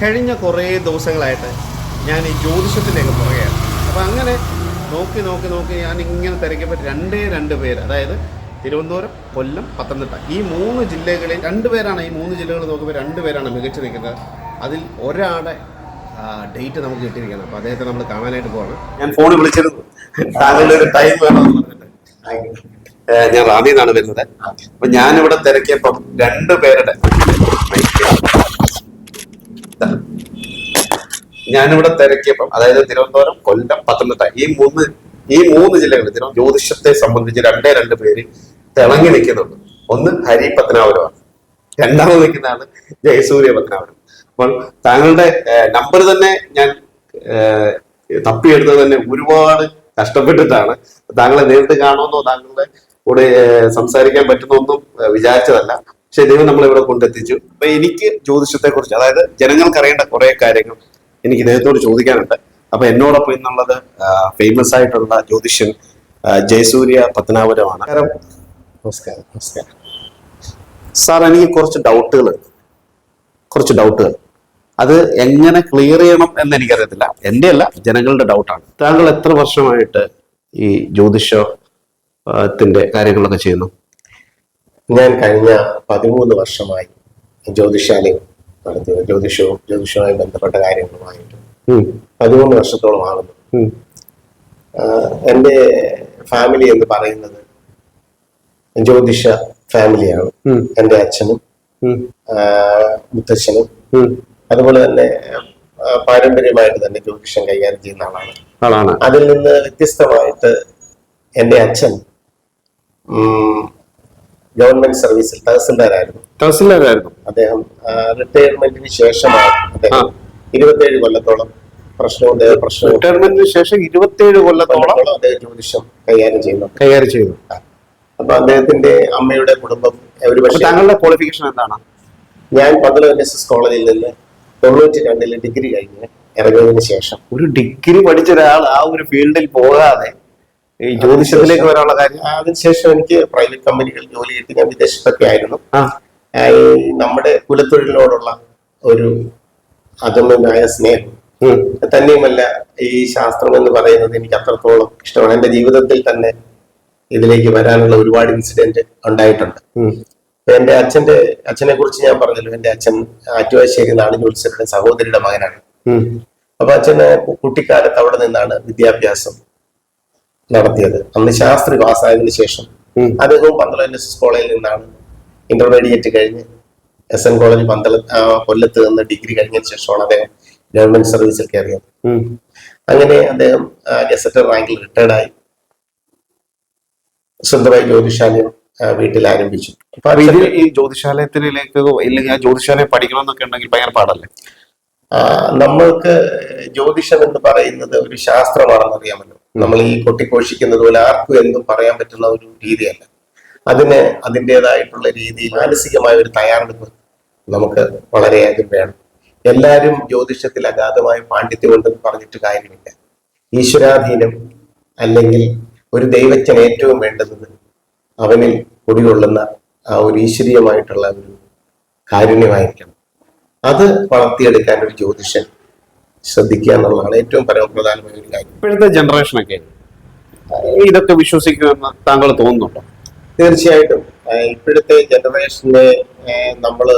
കഴിഞ്ഞ കുറേ ദിവസങ്ങളായിട്ട് ഞാൻ ഈ ജ്യോതിഷത്തിന്റെയൊക്കെ പുറകെയാണ് അപ്പോൾ അങ്ങനെ നോക്കി നോക്കി നോക്കി ഞാൻ ഇങ്ങനെ തിരക്കിയപ്പോൾ രണ്ടേ രണ്ട് പേര് അതായത് തിരുവനന്തപുരം കൊല്ലം പത്തനംതിട്ട. ഈ മൂന്ന് ജില്ലകളിൽ രണ്ട് പേരാണ് ഈ മൂന്ന് ജില്ലകൾ നോക്കുമ്പോൾ രണ്ട് പേരാണ് മികച്ചു നിൽക്കുന്നത്. അതിൽ ഒരാളുടെ ഡേറ്റ് നമുക്ക് കിട്ടിയിരിക്കുന്നത് അപ്പോൾ അദ്ദേഹത്തെ നമ്മൾ കാണാനായിട്ട് പോവാണ്. ഞാൻ ഫോൺ വിളിച്ചിരുന്നു. താങ്കളുടെ ഒരു ടൈം വേണമെന്ന് പറഞ്ഞിട്ട്. ഞാൻ റാന്നിയിൽ നിന്നാണ് വരുന്നത്. അപ്പൊ ഞാനിവിടെ തിരക്കിയപ്പം രണ്ട് പേരുടെ. ഞാനിവിടെ തിരക്കിയപ്പം അതായത് തിരുവനന്തപുരം കൊല്ലം പത്തനംതിട്ട ഈ മൂന്ന് ഈ മൂന്ന് ജില്ലകളിൽ തിരുവനന്തപുരം ജ്യോതിഷത്തെ സംബന്ധിച്ച് രണ്ടേ രണ്ട് പേര് തിളങ്ങി നിൽക്കുന്നുണ്ട്. ഒന്ന് ഹരി പത്നാപുരമാണ് രണ്ടാമത് നിൽക്കുന്നതാണ് ജയസൂര്യ പത്നാപുരം അപ്പോൾ താങ്കളുടെ നമ്പർ തന്നെ ഞാൻ തപ്പി തപ്പിയെടുത്തത് തന്നെ ഒരുപാട് കഷ്ടപ്പെട്ടിട്ടാണ്. താങ്കളെ നേരിട്ട് കാണുമെന്നോ താങ്കളുടെ കൂടെ സംസാരിക്കാൻ പറ്റുന്നൊന്നും വിചാരിച്ചതല്ല. പക്ഷെ ദൈവം നമ്മളെ ഇവിടെ കൊണ്ടെത്തിച്ചു. അപ്പൊ എനിക്ക് ജ്യോതിഷത്തെ കുറിച്ച് അതായത് ജനങ്ങൾക്ക് അറിയേണ്ട കുറെ കാര്യങ്ങൾ എനിക്ക് ഇദ്ദേഹത്തോട് ചോദിക്കാനുണ്ട്. അപ്പൊ എന്നോടൊപ്പം ഇന്നുള്ളത് ഫേമസ് ആയിട്ടുള്ള ജ്യോതിഷ്യൻ ജയസൂര്യ പത്തനാപുരമാണ് നമസ്കാരം. നമസ്കാരം. സാർ എനിക്ക് കുറച്ച് ഡൗട്ടുകൾ കുറച്ച് ഡൗട്ടുകൾ. അത് എങ്ങനെ ക്ലിയർ ചെയ്യണം എന്ന് എനിക്കറിയത്തില്ല. എന്റെ അല്ല ജനങ്ങളുടെ ഡൗട്ടാണ്. താങ്കൾ എത്ര വർഷമായിട്ട് ഈ ജ്യോതിഷത്തിന്റെ കാര്യങ്ങളൊക്കെ ചെയ്യുന്നു? ഞാൻ കഴിഞ്ഞ പതിമൂന്ന് വർഷമായി ജ്യോതിഷാലയം നടത്തിയത് ജ്യോതിഷവും ജ്യോതിഷവുമായി ബന്ധപ്പെട്ട കാര്യങ്ങളുമായിട്ട് പതിമൂന്ന് വർഷത്തോളം ആകുന്നു എന്റെ എന്റെ ഫാമിലി എന്ന് പറയുന്നത് ജ്യോതിഷ ഫാമിലിയാണ്. എന്റെ എന്റെ അച്ഛനും മുത്തച്ഛനും. അതുപോലെ തന്നെ പാരമ്പര്യമായിട്ട് തന്നെ ജ്യോതിഷം കൈകാര്യം ചെയ്യുന്ന ആളാണ്. അതിൽ നിന്ന് വ്യത്യസ്തമായിട്ട് എന്റെ അച്ഛൻ ഗവൺമെന്റ് സർവീസിൽ തഹസിൽദാരായിരുന്നു. തഹസിൽദാരായിരുന്നു. അദ്ദേഹം റിട്ടയർമെന്റിന് ശേഷമാണ് അദ്ദേഹം. ഇരുപത്തിയേഴ് കൊല്ലത്തോളം പ്രശ്നവും പ്രശ്നം റിട്ടയർമെന്റിന് ശേഷം ഇരുപത്തിയേഴ് കൊല്ലത്തോളം അദ്ദേഹം ജ്യോതിഷം കൈകാര്യം ചെയ്യുന്നു. കൈകാര്യം ചെയ്തു അപ്പൊ അദ്ദേഹത്തിന്റെ അമ്മയുടെ കുടുംബം ഒരു പക്ഷേ താങ്കളുടെ ക്വാളിഫിക്കേഷൻ എന്താണ്? ഞാൻ പന്തളം എൻ എസ് എസ് കോളേജിൽ നിന്ന് തൊണ്ണൂറ്റി രണ്ടിൽ ഡിഗ്രി കഴിഞ്ഞ് ഇറങ്ങിയതിനു ശേഷം ഒരു ഡിഗ്രി പഠിച്ച ഒരാൾ ആ ഒരു ഫീൽഡിൽ പോകാതെ ഈ ജ്യോതിഷത്തിലേക്ക് വരാനുള്ള കാര്യം? അതിനുശേഷം എനിക്ക് പ്രൈവറ്റ് കമ്പനികളിൽ ജോലി ചെയ്ത് ഞാൻ വിദേശത്തൊക്കെ ആയിരുന്നു. നമ്മുടെ കുലത്തൊഴിലിനോടുള്ള ഒരു അഗമ്യമായ സ്നേഹം. തന്നെയുമല്ല ഈ ശാസ്ത്രം എന്ന് പറയുന്നത് എനിക്ക് അത്രത്തോളം ഇഷ്ടമാണ്. എന്റെ ജീവിതത്തിൽ തന്നെ ഇതിലേക്ക് വരാനുള്ള ഒരുപാട് ഇൻസിഡന്റ് ഉണ്ടായിട്ടുണ്ട്. എന്റെ അച്ഛന്റെ അച്ഛനെ കുറിച്ച് ഞാൻ പറഞ്ഞല്ലോ. എന്റെ അച്ഛൻ ആറ്റുവാശ്ശേരി നാടിനോത്സവരുടെ സഹോദരിയുടെ മകനാണ്. അപ്പൊ അച്ഛന് കുട്ടിക്കാലത്ത് അവിടെ നിന്നാണ് വിദ്യാഭ്യാസം നടത്തിയത്. അന്ന് ശാസ്ത്രി പാസ്സായതിനു ശേഷം. അദ്ദേഹവും പന്തളം എൻ എസ് എസ് കോളേജിൽ നിന്നാണ് ഇന്റർമീഡിയറ്റ് കഴിഞ്ഞ് എസ് എൻ കോളേജ് പന്തളം കൊല്ലത്ത് നിന്ന് ഡിഗ്രി കഴിഞ്ഞതിന് ശേഷമാണ് അദ്ദേഹം ഗവൺമെന്റ് സർവീസിൽ കയറിയത്. അങ്ങനെ അദ്ദേഹം ഗസറ്റർ റാങ്കിൽ റിട്ടയർഡ് ആയി. സ്വന്തമായി ജ്യോതിഷാലയം വീട്ടിൽ ആരംഭിച്ചു. അപ്പൊ അപ്പൊ ഇത് ഈ ജ്യോതിശാലയത്തിലേക്ക് ഇല്ലെങ്കിൽ ആ ജ്യോതിശാലയം പഠിക്കണം എന്നൊക്കെ ഉണ്ടെങ്കിൽ ഭയങ്കര പാടല്ലേ? നമ്മൾക്ക് ജ്യോതിഷം എന്ന് പറയുന്നത് ഒരു ശാസ്ത്രമാണെന്ന് അറിയാമല്ലോ. നമ്മൾ ഈ കൊട്ടിഘോഷിക്കുന്നത് പോലെ ആർക്കും എന്തും പറയാൻ പറ്റുന്ന ഒരു രീതിയല്ല. അതിന് അതിന്റെതായിട്ടുള്ള രീതി മാനസികമായ ഒരു തയ്യാറെടുപ്പ് നമുക്ക് വളരെയധികം വേണം. എല്ലാവരും ജ്യോതിഷത്തിൽ അഗാധമായ പാണ്ഡിത്യം ഉണ്ടെന്ന് പറഞ്ഞിട്ട് കാര്യമില്ല. ഈശ്വരാധീനം അല്ലെങ്കിൽ ഒരു ദൈവജ്ഞൻ ഏറ്റവും വേണ്ടുന്നത് അവനിൽ കുടികൊള്ളുന്ന ആ ഒരു ഈശ്വരീയമായിട്ടുള്ള ഒരു കാരുണ്യമായിരിക്കണം. അത് വളർത്തിയെടുക്കാൻ ഒരു ജ്യോതിഷൻ ശ്രദ്ധിക്കുക എന്നുള്ളതാണ് ഏറ്റവും പരമപ്രധാനമായ ഒരു കാര്യം. ഇപ്പോഴത്തെ ജനറേഷനൊക്കെ ഇതൊക്കെ വിശ്വസിക്കുമെന്ന് താങ്കൾ തോന്നുന്നുണ്ടോ? തീർച്ചയായിട്ടും. ഇപ്പോഴത്തെ ജനറേഷനെ നമ്മൾ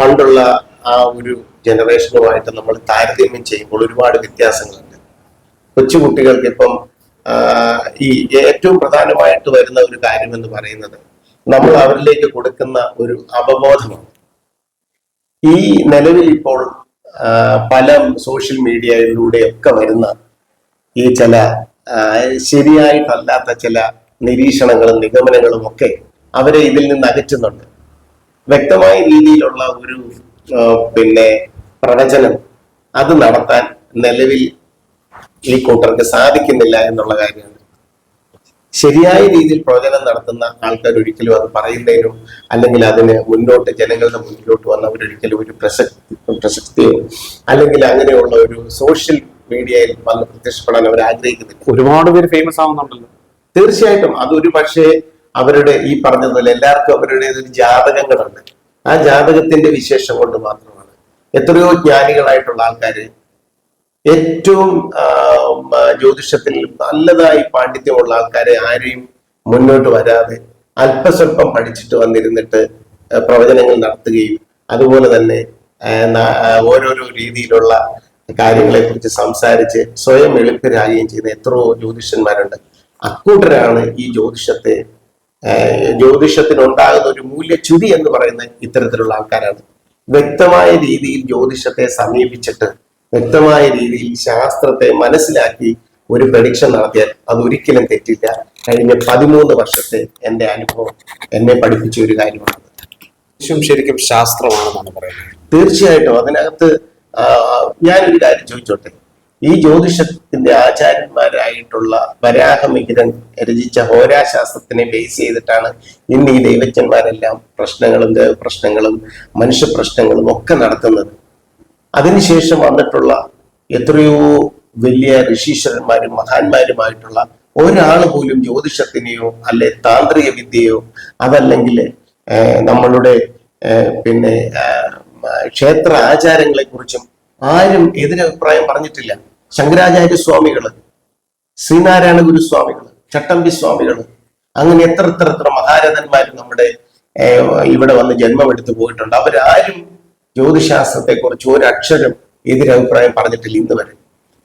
പണ്ടുള്ള ആ ഒരു ജനറേഷനുമായിട്ട് നമ്മൾ താരതമ്യം ചെയ്യുമ്പോൾ ഒരുപാട് വ്യത്യാസങ്ങളുണ്ട്. കൊച്ചുകുട്ടികൾക്ക് ഇപ്പം ഈ ഏറ്റവും പ്രധാനമായിട്ട് വരുന്ന ഒരു കാര്യം എന്ന് പറയുന്നത് നമ്മൾ അവരിലേക്ക് കൊടുക്കുന്ന ഒരു അവബോധമാണ്. ഈ നിലവിൽ ഇപ്പോൾ പല സോഷ്യൽ മീഡിയയിലൂടെയൊക്കെ വരുന്ന ഈ ചില ശരിയായിട്ടല്ലാത്ത ചില നിരീക്ഷണങ്ങളും നിഗമനങ്ങളും ഒക്കെ അവരെ ഇതിൽ നിന്ന് അകറ്റുന്നുണ്ട്. വ്യക്തമായ രീതിയിലുള്ള ഒരു പിന്നെ പ്രവചനം അത് നടത്താൻ നിലവിൽ ഈ കൂട്ടർക്ക് സാധിക്കുന്നില്ല എന്നുള്ള കാര്യമാണ്. ശരിയായ രീതിയിൽ പ്രവചനം നടത്തുന്ന ആൾക്കാർ ഒരിക്കലും അത് പറയുന്നതിനും അല്ലെങ്കിൽ അതിന് മുന്നോട്ട് ജനങ്ങളുടെ മുന്നിലോട്ട് വന്നവരൊരിക്കലും ഒരു പ്രസക്തി പ്രസക്തിയോ അല്ലെങ്കിൽ അങ്ങനെയുള്ള ഒരു സോഷ്യൽ മീഡിയയിൽ വന്ന് പ്രത്യക്ഷപ്പെടാൻ അവർ ആഗ്രഹിക്കുന്നില്ല. ഒരുപാട് പേര് ഫേമസ് ആവുന്നുണ്ടല്ലോ. തീർച്ചയായിട്ടും അതൊരു പക്ഷേ അവരുടെ ഈ പറഞ്ഞതുപോലെ എല്ലാവർക്കും അവരുടെ ഒരു ജാതകങ്ങളുണ്ട്. ആ ജാതകത്തിന്റെ വിശേഷം കൊണ്ട് മാത്രമാണ്. എത്രയോ ജ്ഞാനികളായിട്ടുള്ള ആൾക്കാര് ഏറ്റവും ജ്യോതിഷത്തിൽ നല്ലതായി പാണ്ഡിത്യമുള്ള ആൾക്കാരെ ആരെയും മുന്നോട്ട് വരാതെ അല്പസ്വല്പം പഠിച്ചിട്ട് വന്നിരുന്നിട്ട് പ്രവചനങ്ങൾ നടത്തുകയും അതുപോലെ തന്നെ ഓരോരോ രീതിയിലുള്ള കാര്യങ്ങളെ കുറിച്ച് സംസാരിച്ച് സ്വയം എളുപ്പരാകുകയും ചെയ്യുന്ന എത്രയോ ജ്യോതിഷന്മാരുണ്ട്. അക്കൂട്ടരാണ് ഈ ജ്യോതിഷത്തെ ജ്യോതിഷത്തിനുണ്ടാകുന്ന ഒരു മൂല്യച്യുതി എന്ന് പറയുന്ന ഇത്തരത്തിലുള്ള ആൾക്കാരാണ്. വ്യക്തമായ രീതിയിൽ ജ്യോതിഷത്തെ സമീപിച്ചിട്ട് വ്യക്തമായ രീതിയിൽ ശാസ്ത്രത്തെ മനസ്സിലാക്കി ഒരു പ്രഡിക്ഷൻ നടത്തിയാൽ അത് ഒരിക്കലും തെറ്റില്ല. കഴിഞ്ഞ പതിമൂന്ന് വർഷത്തെ എന്റെ അനുഭവം എന്നെ പഠിപ്പിച്ച ഒരു കാര്യമാണ്. ശരിക്കും ശാസ്ത്രമാണെന്നാണ് പറയുന്നത്. തീർച്ചയായിട്ടും അതിനകത്ത് ഞാനൊരു കാര്യം ചോദിച്ചോട്ടെ? ഈ ജ്യോതിഷത്തിന്റെ ആചാര്യന്മാരായിട്ടുള്ള വരാഹമിഹിരൻ രചിച്ച ഹോരാശാസ്ത്രത്തിനെ ബേസ് ചെയ്തിട്ടാണ് ഇന്ന് ഈ ദൈവജ്ഞന്മാരെല്ലാം പ്രശ്നങ്ങളും ദേവപ്രശ്നങ്ങളും മനുഷ്യ പ്രശ്നങ്ങളും ഒക്കെ നടത്തുന്നത്. അതിനുശേഷം വന്നിട്ടുള്ള എത്രയോ വലിയ ഋഷീശ്വരന്മാരും മഹാന്മാരുമായിട്ടുള്ള ഒരാൾ പോലും ജ്യോതിഷത്തിനെയോ അല്ലെ താന്ത്രിക വിദ്യയോ അതല്ലെങ്കിൽ നമ്മളുടെ പിന്നെ ക്ഷേത്ര ആചാരങ്ങളെ കുറിച്ചും ആരും എതിരഭിപ്രായം പറഞ്ഞിട്ടില്ല. ശങ്കരാചാര്യ സ്വാമികൾ ശ്രീനാരായണ ഗുരുസ്വാമികൾ ചട്ടമ്പി സ്വാമികൾ അങ്ങനെ എത്ര എത്ര എത്ര മഹാരഥന്മാർ നമ്മുടെ ഇവിടെ വന്ന് ജന്മമെടുത്തു പോയിട്ടുണ്ട്. അവരാരും ജ്യോതിശാസ്ത്രത്തെ കുറിച്ച് ഒരു അക്ഷരം എതിരഭിപ്രായം പറഞ്ഞിട്ടില്ല ഇന്ന് വരെ.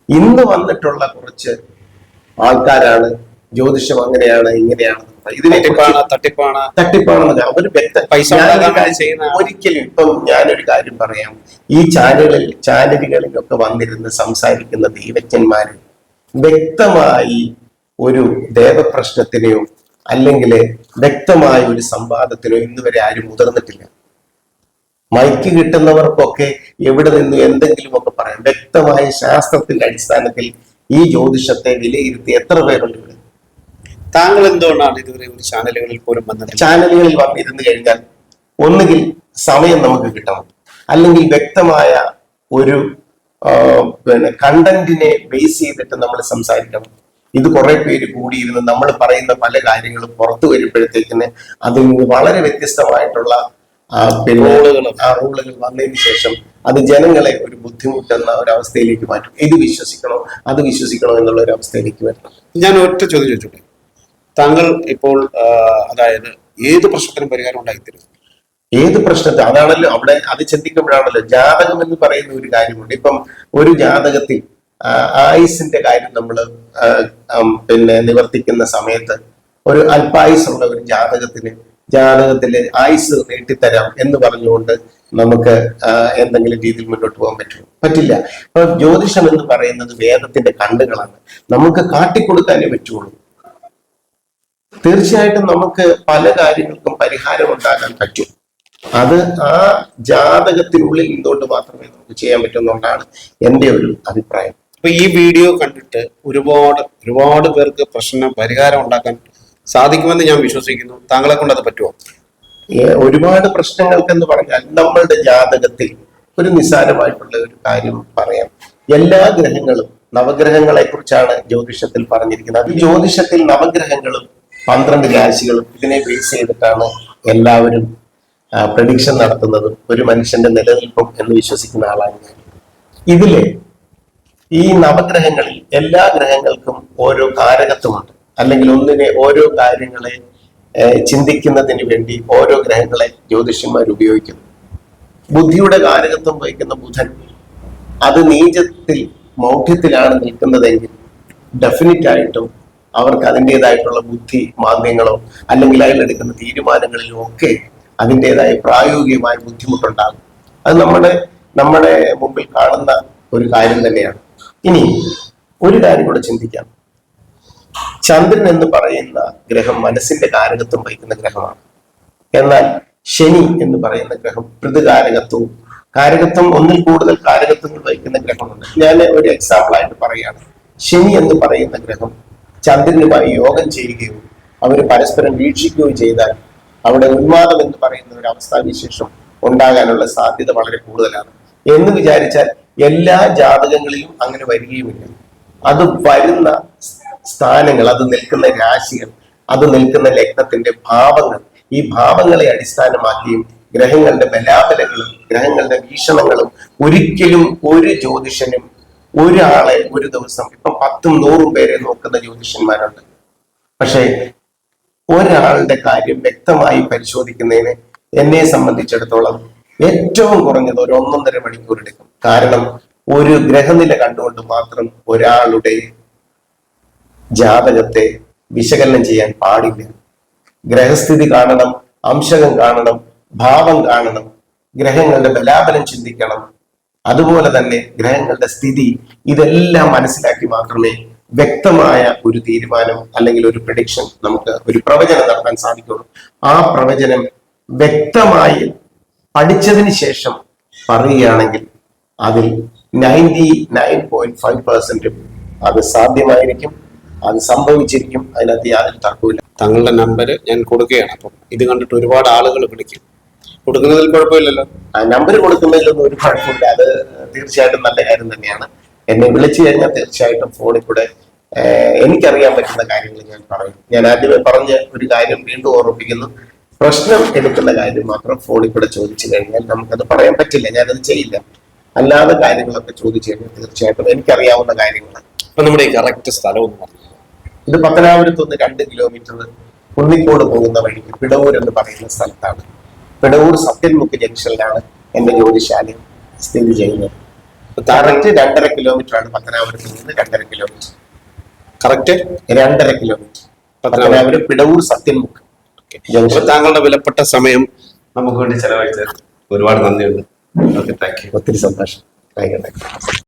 ഇന്ന് വന്നിട്ടുള്ള കുറച്ച് ആൾക്കാരാണ് ജ്യോതിഷം അങ്ങനെയാണ് ഇങ്ങനെയാണ്. തട്ടിപ്പാണ് തട്ടിപ്പാണ്. തട്ടിപ്പാണെന്ന് അവർ പൈസ. ഒരിക്കലും ഇപ്പം ഞാനൊരു കാര്യം പറയാം. ഈ ചാനലിൽ ചാനലുകളിലൊക്കെ വന്നിരുന്ന് സംസാരിക്കുന്ന ദൈവജ്ഞന്മാര് വ്യക്തമായി ഒരു ദേവപ്രശ്നത്തിനെയോ അല്ലെങ്കിൽ വ്യക്തമായ ഒരു സംവാദത്തിനോ ഇന്നുവരെ ആരും മുതിർന്നിട്ടില്ല. മൈക്ക് കിട്ടുന്നവർക്കൊക്കെ എവിടെ നിന്ന് എന്തെങ്കിലുമൊക്കെ പറയാം. വ്യക്തമായ ശാസ്ത്രത്തിന്റെ അടിസ്ഥാനത്തിൽ ഈ ജ്യോതിഷത്തെ വിലയിരുത്തി എത്ര പേരുണ്ട് ഇവിടെ? താങ്കൾ എന്തുകൊണ്ടാണ് ഇതുവരെ ഒരു ചാനലുകളിൽ പോലും വന്നത്? ചാനലുകളിൽ വന്നിരുന്നു കഴിഞ്ഞാൽ ഒന്നുകിൽ സമയം നമുക്ക് കിട്ടണം. അല്ലെങ്കിൽ വ്യക്തമായ ഒരു പിന്നെ കണ്ടന്റിനെ ബേസ് ചെയ്തിട്ട് നമ്മൾ സംസാരിക്കണം. ഇത് കുറെ പേര് കൂടിയിരുന്ന് നമ്മൾ പറയുന്ന പല കാര്യങ്ങളും പുറത്തു വരുമ്പോഴത്തേക്കിന് അതിൽ നിന്ന് വളരെ വ്യത്യസ്തമായിട്ടുള്ള പിന്നെ. ആ റൂളുകൾ വന്നതിന് ശേഷം അത് ജനങ്ങളെ ഒരു ബുദ്ധിമുട്ടുന്ന ഒരു അവസ്ഥയിലേക്ക് മാറ്റും. ഇത് വിശ്വസിക്കണോ? അത് വിശ്വസിക്കണോ എന്നുള്ള ഒരു അവസ്ഥയിലേക്ക് വരണം ഞാൻ ഒറ്റ ചോദ്യം ചോദിച്ചോട്ടെ? താങ്കൾ ഇപ്പോൾ അതായത് ഏത് പ്രശ്നത്തിനും പരിഹാരം ഉണ്ടായിത്തരും. ഏത് പ്രശ്നത്തെ? അതാണല്ലോ അവിടെ അത് ചിന്തിക്കുമ്പോഴാണല്ലോ ജാതകം എന്ന് പറയുന്ന ഒരു കാര്യമുണ്ട്. ഇപ്പം ഒരു ജാതകത്തിൽ ആയുസിന്റെ കാര്യം നമ്മൾ പിന്നെ നിവർത്തിക്കുന്ന സമയത്ത് ഒരു അല്പായുസുള്ള ഒരു ജാതകത്തിന് ജാതകത്തിൽ ആയുസ് നീട്ടിത്തരാം എന്ന് പറഞ്ഞുകൊണ്ട് നമുക്ക് എന്തെങ്കിലും രീതിയിൽ മുന്നോട്ട് പോകാൻ പറ്റുമോ? പറ്റില്ല. അപ്പൊ ജ്യോതിഷം എന്ന് പറയുന്നത് വേദത്തിന്റെ കണ്ടുകളാണ് നമുക്ക് കാട്ടിക്കൊടുക്കാനേ പറ്റുള്ളൂ. തീർച്ചയായിട്ടും നമുക്ക് പല കാര്യങ്ങൾക്കും പരിഹാരം ഉണ്ടാക്കാൻ പറ്റും. അത് ആ ജാതകത്തിനുള്ളിൽ നിന്നുകൊണ്ട് മാത്രമേ നമുക്ക് ചെയ്യാൻ പറ്റുന്നുണ്ടാണ് എന്റെ ഒരു അഭിപ്രായം. അപ്പൊ ഈ വീഡിയോ കണ്ടിട്ട് ഒരുപാട് ഒരുപാട് പേർക്ക് പ്രശ്നം പരിഹാരം ഉണ്ടാക്കാൻ സാധിക്കുമെന്ന് ഞാൻ വിശ്വസിക്കുന്നു. താങ്കളെ കൊണ്ട് അത് പറ്റുമോ? ഒരുപാട് പ്രശ്നങ്ങൾക്കെന്ന് പറഞ്ഞാൽ നമ്മളുടെ ജാതകത്തിൽ ഒരു നിസ്സാരമായിട്ടുള്ള ഒരു കാര്യം പറയാം. എല്ലാ ഗ്രഹങ്ങളും നവഗ്രഹങ്ങളെ കുറിച്ചാണ് ജ്യോതിഷത്തിൽ പറഞ്ഞിരിക്കുന്നത്. ഈ ജ്യോതിഷത്തിൽ നവഗ്രഹങ്ങളും പന്ത്രണ്ട് രാശികളും ഇതിനെ ബേസ് ചെയ്തിട്ടാണ് എല്ലാവരും പ്രഡിക്ഷൻ നടത്തുന്നതും ഒരു മനുഷ്യന്റെ നിലനിൽപ്പും എന്ന് വിശ്വസിക്കുന്ന ആളാണ് ഞാൻ. ഇതിൽ ഈ നവഗ്രഹങ്ങളിൽ എല്ലാ ഗ്രഹങ്ങൾക്കും ഓരോ കാരകത്വമുണ്ട്. അല്ലെങ്കിൽ ഒന്നിനെ ഓരോ കാര്യങ്ങളെ ചിന്തിക്കുന്നതിന് വേണ്ടി ഓരോ ഗ്രഹങ്ങളെ ജ്യോതിഷന്മാർ ഉപയോഗിക്കുന്നു. ബുദ്ധിയുടെ കാരകത്വം വഹിക്കുന്ന ബുധൻ അത് നീചത്തിൽ മൗഢ്യത്തിലാണ് നിൽക്കുന്നതെങ്കിൽ ഡെഫിനറ്റ് ആയിട്ടും അവർക്ക് അതിന്റെതായിട്ടുള്ള ബുദ്ധി മാന്ദ്യങ്ങളോ അല്ലെങ്കിൽ അതിലെടുക്കുന്ന തീരുമാനങ്ങളിലോ ഒക്കെ അതിന്റെതായ പ്രായോഗികമായ ബുദ്ധിമുട്ടുണ്ടാകും. അത് നമ്മുടെ നമ്മുടെ മുമ്പിൽ കാണുന്ന ഒരു കാര്യം തന്നെയാണ്. ഇനി ഒരു കാര്യം കൂടെ ചിന്തിക്കാം. ചന്ദ്രൻ എന്ന് പറയുന്ന ഗ്രഹം മനസ്സിന്റെ കാരകത്വം വഹിക്കുന്ന ഗ്രഹമാണ്. എന്നാൽ ശനി എന്ന് പറയുന്ന ഗ്രഹം പൃഥുകാരകത്വവും കാരകത്വം ഒന്നിൽ കൂടുതൽ കാരകത്വങ്ങൾ വഹിക്കുന്ന ഗ്രഹമാണ്. ഞാൻ ഒരു എക്സാമ്പിൾ ആയിട്ട് പറയുകയാണ്. ശനി എന്ന് പറയുന്ന ഗ്രഹം ചന്ദ്രനുമായി യോഗം ചെയ്യുകയോ അവർ പരസ്പരം വീക്ഷിക്കുകയോ ചെയ്താൽ അവിടെ ഉന്മാദം എന്ന് പറയുന്ന ഒരു അവസ്ഥാവിശേഷം ഉണ്ടാകാനുള്ള സാധ്യത വളരെ കൂടുതലാണ്. എന്ന് വിചാരിച്ചാൽ എല്ലാ ജാതകങ്ങളിലും അങ്ങനെ വരികയുമില്ല. അത് വരുന്ന സ്ഥാനങ്ങൾ അത് നിൽക്കുന്ന രാശികൾ അത് നിൽക്കുന്ന ലഗ്നത്തിന്റെ ഭാവങ്ങൾ ഈ ഭാവങ്ങളെ അടിസ്ഥാനമാക്കിയും ഗ്രഹങ്ങളുടെ ബലാബലങ്ങളും ഗ്രഹങ്ങളുടെ വീക്ഷണങ്ങളും ഒരിക്കലും ഒരു ജ്യോതിഷനും ഒരാളെ ഒരു ദിവസം ഇപ്പം പത്തും നൂറും പേരെ നോക്കുന്ന ജ്യോതിഷന്മാരുണ്ട്. പക്ഷേ ഒരാളുടെ കാര്യം വ്യക്തമായി പരിശോധിക്കുന്നതിന് എന്നെ സംബന്ധിച്ചിടത്തോളം ഏറ്റവും കുറഞ്ഞത് ഒരു ഒന്നൊന്നര മണിക്കൂർ എടുക്കും. കാരണം ഒരു ഗ്രഹനില കണ്ടുകൊണ്ട് മാത്രം ഒരാളുടെ ജാതകത്തെ വിശകലനം ചെയ്യാൻ പാടില്ല. ഗ്രഹസ്ഥിതി കാണണം അംശകം കാണണം ഭാവം കാണണം ഗ്രഹങ്ങളുടെ ബലാബലം ചിന്തിക്കണം. അതുപോലെ തന്നെ ഗ്രഹങ്ങളുടെ സ്ഥിതി ഇതെല്ലാം മനസ്സിലാക്കി മാത്രമേ വ്യക്തമായ ഒരു തീരുമാനം അല്ലെങ്കിൽ ഒരു പ്രഡിക്ഷൻ നമുക്ക് ഒരു പ്രവചനം നടത്താൻ സാധിക്കുള്ളൂ. ആ പ്രവചനം വ്യക്തമായി പഠിച്ചതിന് ശേഷം പറയുകയാണെങ്കിൽ അതിൽ നയന്റി നയൻ പോയിന്റ് ഫൈവ് പെർസെന്റും അത് സാധ്യമായിരിക്കും. അത് സംഭവിച്ചിരിക്കും. അതിനകത്ത് യാതൊരു തർക്കമില്ല തങ്ങളുടെ നമ്പർ ഞാൻ കൊടുക്കുകയാണ്. അപ്പം ഇത് കണ്ടിട്ട് ഒരുപാട് ആളുകൾ വിളിക്കും. കൊടുക്കുന്നതിൽ കുഴപ്പമില്ലല്ലോ. ആ നമ്പർ കൊടുക്കുന്നതിലൊന്നും ഒരു കുഴപ്പമില്ല. അത് തീർച്ചയായിട്ടും നല്ല കാര്യം തന്നെയാണ്. എന്നെ വിളിച്ചു കഴിഞ്ഞാൽ തീർച്ചയായിട്ടും ഫോണിൽ കൂടെ എനിക്കറിയാൻ പറ്റുന്ന കാര്യങ്ങൾ ഞാൻ പറയും. ഞാൻ ആദ്യമേ പറഞ്ഞ ഒരു കാര്യം വീണ്ടും ഓർമ്മിപ്പിക്കുന്നു. പ്രശ്നം എടുക്കുന്ന കാര്യം മാത്രം ഫോണിൽ കൂടെ ചോദിച്ചു കഴിഞ്ഞാൽ നമുക്കത് പറയാൻ പറ്റില്ല. ഞാനത് ചെയ്യില്ല. അല്ലാതെ കാര്യങ്ങളൊക്കെ ചോദിച്ചു കഴിഞ്ഞാൽ തീർച്ചയായിട്ടും എനിക്കറിയാവുന്ന കാര്യങ്ങൾ അപ്പൊ നമ്മുടെ ഈ കറക്റ്റ് സ്ഥലം ഒന്ന് പറഞ്ഞു ഇത് പത്തനാപുരത്ത് നിന്ന് രണ്ട് കിലോമീറ്റർ കുന്നിക്കോട് പോകുന്ന വഴിക്ക് പിടവൂർ എന്ന് പറയുന്ന സ്ഥലത്താണ്. പിടവൂർ സത്യൻമുക്ക് ജംഗ്ഷനിലാണ് എന്റെ ജോലിശാല സ്ഥിതി ചെയ്യുന്നത്. കറക്റ്റ് രണ്ടര കിലോമീറ്റർ ആണ് പത്തനാപുരത്ത് നിന്ന് രണ്ടര കിലോമീറ്റർ കറക്റ്റ് രണ്ടര കിലോമീറ്റർ പത്തനാപുരം പിടവൂർ സത്യൻമുക്ക് താങ്കളുടെ വിലപ്പെട്ട സമയം നമുക്ക് വേണ്ടി ചെലവഴിച്ചത് ഒരുപാട് നന്ദിയുണ്ട്. ഓക്കെ താങ്ക് യു ഒത്തിരി സന്തോഷം. ആയിക്കോട്ടെ.